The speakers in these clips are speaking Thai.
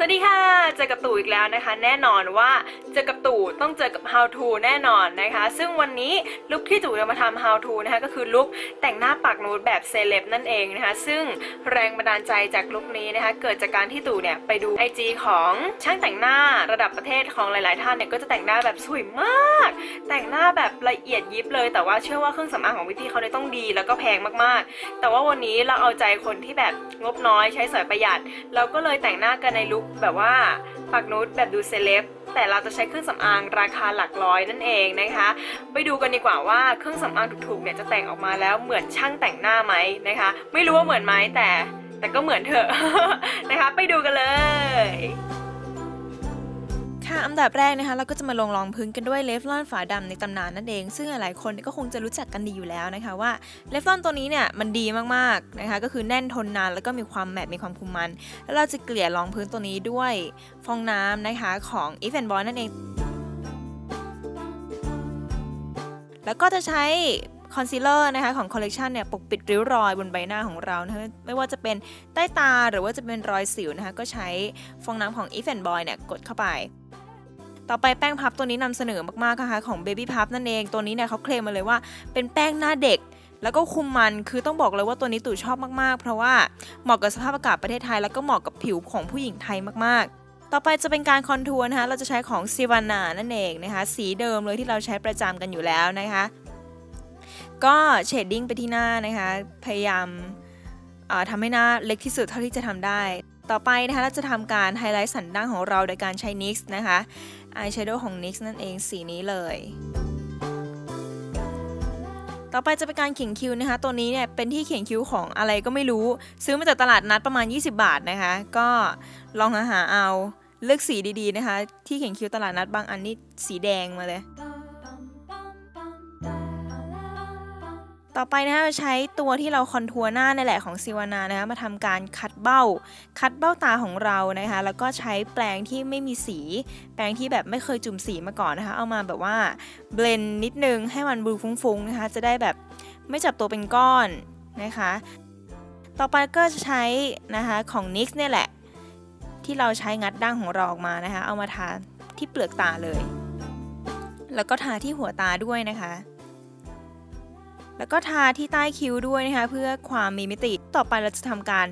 สวัสดีค่ะ เจอกับตู่อีกแล้วนะคะ แน่นอนว่าเจอกับตู่ต้องเจอกับ how to แน่นอนนะคะ ซึ่งวันนี้ลุคที่ตู่จะมาทำ how to นะคะก็คือลุคแต่งหน้าปากนูดแบบเซเลบนั่นเองนะคะ ซึ่งแรงบันดาลใจจากลุคนี้นะคะ เกิดจากการที่ตู่เนี่ยไปดู IG ของช่างแต่งหน้าระดับประเทศของหลาย ๆ ท่านเนี่ยก็จะแต่งหน้าแบบสวยมาก แต่งหน้าแบบละเอียดยิบเลย แต่ว่าเชื่อว่าเครื่องสำอางของพี่ๆเขาเนี่ยต้องดี แล้วก็แพงมาก ๆ แต่ว่าวันนี้เราเอาใจคนที่แบบงบน้อยใช้สอยประหยัด เราก็เลยแต่งหน้ากันในลุคแบบว่าปากนูดแบบดูเซเลบแต่เราจะใช้เครื่องสำอางราคาหลักร้อยนั่นเองนะคะ ไปดูกันดีกว่าว่าเครื่องสำอางถูกๆเนี่ยจะแต่งออกมาแล้วเหมือนช่างแต่งหน้าไหมนะคะ ไม่รู้ว่าเหมือนไหมแต่แต่ก็เหมือนเถอะนะคะ ไปดูกันเลย ค่ะอันดับแรกนะคะเราก็จะมาลงรองพื้นกันด้วยเลฟลอนฝาดำในตำนานนั่นเอง ซึ่งหลายคนก็คงจะรู้จักกันดีอยู่แล้วนะคะว่าเลฟลอนตัวนี้เนี่ยมันดีมากๆนะคะก็คือแน่นทนนานแล้วก็มีความแมตต์มีความคุมมัน แล้วเราจะเกลี่ยรองพื้นตัวนี้ด้วยฟองน้ำนะคะของ e v e n Boy นั่นเอง แล้วก็จะใช้คอนซีลเลอร์นะคะของคอลเลกชันเนี่ยปกปิดริ้วรอยบนใบหน้าของเรานะคะไม่ว่าจะเป็นใต้ตาหรือว่าจะเป็นรอยสิวนะคะก็ใช้ฟองน้ำของ e v e n Boy เนี่ยกดเข้าไป ต่อไปแป้งพับตัวนี้นำเสนอมากๆนะคะของ Baby Puff นั่นเองตัวนี้เนี่ยเขาเคลมมาเลยว่าเป็นแป้งหน้าเด็กแล้วก็คุมมัน คือต้องบอกเลยว่าตัวนี้ตู่ชอบมากๆ เพราะว่าเหมาะกับสภาพอากาศประเทศไทย แล้วก็เหมาะกับผิวของผู้หญิงไทยมากๆ ต่อไปจะเป็นการคอนทัวร์นะคะ เราจะใช้ของ s i v a n a นั่นเองนะคะ สีเดิมเลยที่เราใช้ประจำกันอยู่แล้วนะคะ ก็เชดดิ้งไปที่หน้านะคะ พยายามทำให้หน้าเล็กที่สุดเท่าที่จะทำได้ ต่อไปนะคะเราจะทำการไฮไลท์สันดั้งของเราโดยการใช้ NYX นะคะอายแชโดว์ของ NYX นั่นเองสีนี้เลย ต่อไปจะเป็นการเขียนคิ้วนะคะ ตัวนี้เนี่ยเป็นที่เขียนคิ้วของอะไรก็ไม่รู้ ซื้อมาจากตลาดนัดประมาณ 20 บาทนะคะ ก็ลองหาหาเอาเลือกสีดีๆนะคะ ที่เขียนคิ้วตลาดนัดบางอันนี่สีแดงมาเลย ต่อไปนะคะเราใช้ตัวที่เราคอนทัวร์หน้าในแหละของซิวานานะคะมาทำการคัดเบ้า คัดเบ้าตาของเรานะคะ แล้วก็ใช้แปรงที่ไม่มีสี แปรงที่แบบไม่เคยจุ่มสีมาก่อนนะคะ เอามาแบบว่าเบลนนิดนึงให้มันบลูฟุ้งๆนะคะ จะได้แบบไม่จับตัวเป็นก้อนนะคะ ต่อไปก็จะใช้นะคะของ NYX เนี่ยแหละ ที่เราใช้งัดดั้งของเราออกมานะคะ เอามาทาที่เปลือกตาเลย แล้วก็ทาที่หัวตาด้วยนะคะ แล้วก็ทาที่ใต้คิ้วด้วยนะคะ เพื่อความมีมิติ ต่อไปเราจะทำการ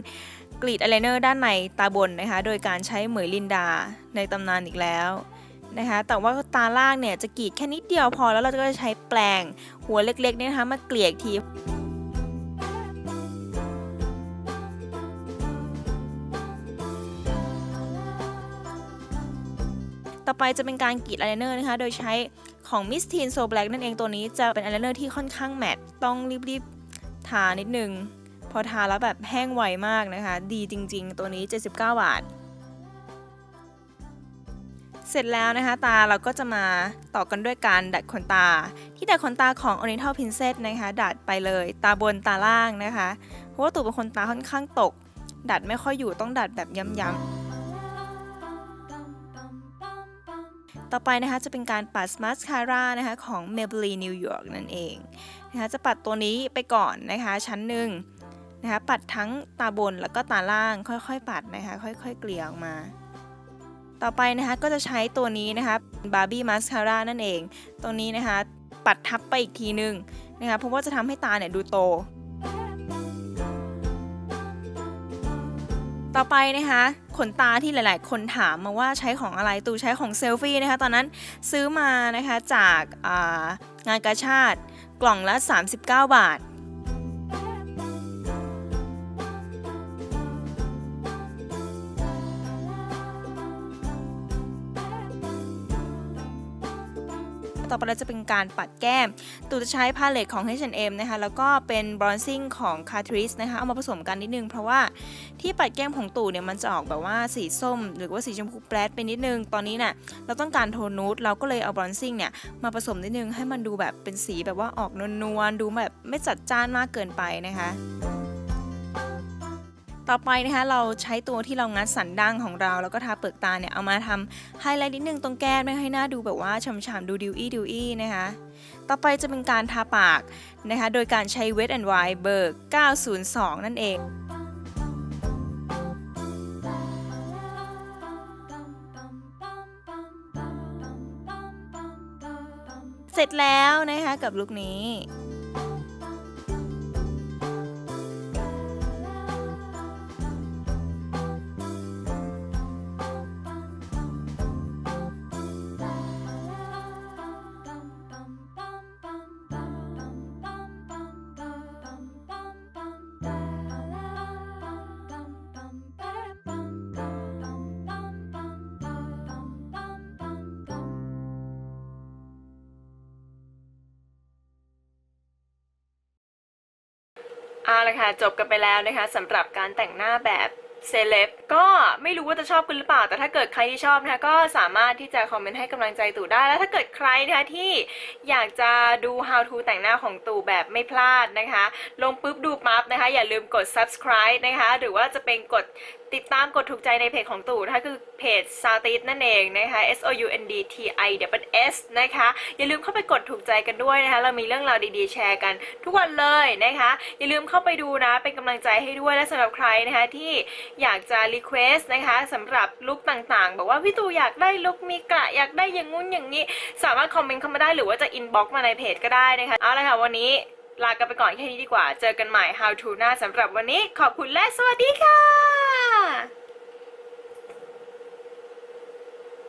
กรีดอายไลเนอร์ด้านในตาบนนะคะ โดยการใช้เหมยลินดาในตำนานอีกแล้วนะคะ แต่ว่าตาล่างเนี่ยจะกรีดแค่นิดเดียวพอแล้วเราก็จะใช้แปรงหัวเล็กๆเนี่ยนะคะมาเกลี่ยทีต่อไปจะเป็นการกรีดอายไลเนอร์นะคะ โดยใช้ ของ Miss Teen So Black นั่นเองตัวนี้จะเป็นอายไลเนอร์ที่ค่อนข้างแมตต์ต้องรีบๆทานิดนึง พอทาแล้วแบบแห้งไวมากนะคะ ดีจริงๆ ตัวนี้ 79 บาท เสร็จแล้วนะคะ ตาเราก็จะมาต่อกันด้วยการดัดขนตา ที่ดัดขนตาของ Oriental Princess นะคะ ดัดไปเลย ตาบนตาล่างนะคะ เพราะว่าตูเป็นคนตาค่อนข้างตก ดัดไม่ค่อยอยู่ต้องดัดแบบย้ำๆ ต่อไปนะคะจะเป็นการปัดมาสคาร่านะคะของ Maybelline New York นั่นเองนะคะจะปัดตัวนี้ไปก่อนนะคะชั้นหนึ่งนะคะปัดทั้งตาบนแล้วก็ตาล่างค่อยๆ ปัดนะคะค่อยๆ เกลี่ยออกมา ต่อไปนะคะก็จะใช้ตัวนี้นะคะ Barbie Mascara นั่นเอง ตัวนี้นะคะปัดทับไปอีกทีนึงนะคะเพราะว่าจะทำให้ตาเนี่ยดูโต ต่อไปนะคะขนตาที่หลาย ๆ คนถามมาว่าใช้ของอะไรตูใช้ของเซลฟี่นะคะตอนนั้นซื้อมานะคะจากางานกาชาติกล่องละ 39 บาท อไปเราจะเป็นการปัดแก้ม ตู่จะใช้พาเลตของ H&M นะคะ แล้วก็เป็นบรอนซิ่งของ Catrice นะคะ เอามาผสมกันนิดนึง เพราะว่าที่ปัดแก้มของตู่เนี่ยมันจะออกแบบว่าสีส้ม หรือว่าสีชมพูแปรดไปนิดนึง ตอนนี้น่ะเราต้องการโทนนูดเราก็เลยเอาบรอนซิ่งเนี่ยมาผสมนิดนึงให้มันดูแบบเป็นสีแบบว่าออกนวลๆดูแบบไม่จัดจ้านมากเกินไปนะคะ ต่อไปนะคะเราใช้ตัวที่เรางัดสันดั้งของเรา แล้วก็ทาเปลือกตาเนี่ยเอามาทำไฮไลท์นิดนึงตรงแก้มนะคะให้หน้าดูแบบว่าฉ่ำๆดูดิวอี้ดิวอี้นะคะต่อไปจะเป็นการทาปากนะคะโดยการใช้ Wet n Wild เบอร์902 นั่นเองเสร็จแล้วนะคะกับลุคนี้ เอาละค่ะจบกันไปแล้วนะคะสำหรับการแต่งหน้าแบบเซเลบก็ไม่รู้ว่าจะชอบกันหรือเปล่า แต่ถ้าเกิดใครที่ชอบนะคะก็สามารถที่จะคอมเมนต์ให้กำลังใจตู่ได้ แล้วถ้าเกิดใครนะคะที่อยากจะดู how to แต่งหน้าของตู่แบบไม่พลาดนะคะ ลงปุ๊บดูปั๊บนะคะ อย่าลืมกด subscribe นะคะ หรือว่าจะเป็นกดติดตามกดถูกใจในเพจของตู่นะคะคือเพจ s o u t i s นั่นเองนะคะ S O U N D T I W S นะคะ อย่าลืมเข้าไปกดถูกใจกันด้วยนะคะ เรามีเรื่องราวดีๆแชร์กันทุกวันเลยนะคะ อย่าลืมเข้าไปดูนะ เป็นกำลังใจให้ด้วย และสำหรับใครนะคะที่อยากจะรีเควสนะคะสำหรับลุคต่างๆ บอกว่าพี่ตู่อยากได้ลุคมีกระอยากได้อย่างงู้นอย่างนี้ สามารถคอมเมนต์เข้ามาได้หรือว่าจะอินบ็อกซ์มาในเพจก็ได้นะคะ เอาละค่ะวันนี้ลากันไปก่อนแค่นี้ดีกว่า เจอกันใหม่ How to หน้าสำหรับวันนี้ขอบคุณและสวัสดีค่ะ 啊。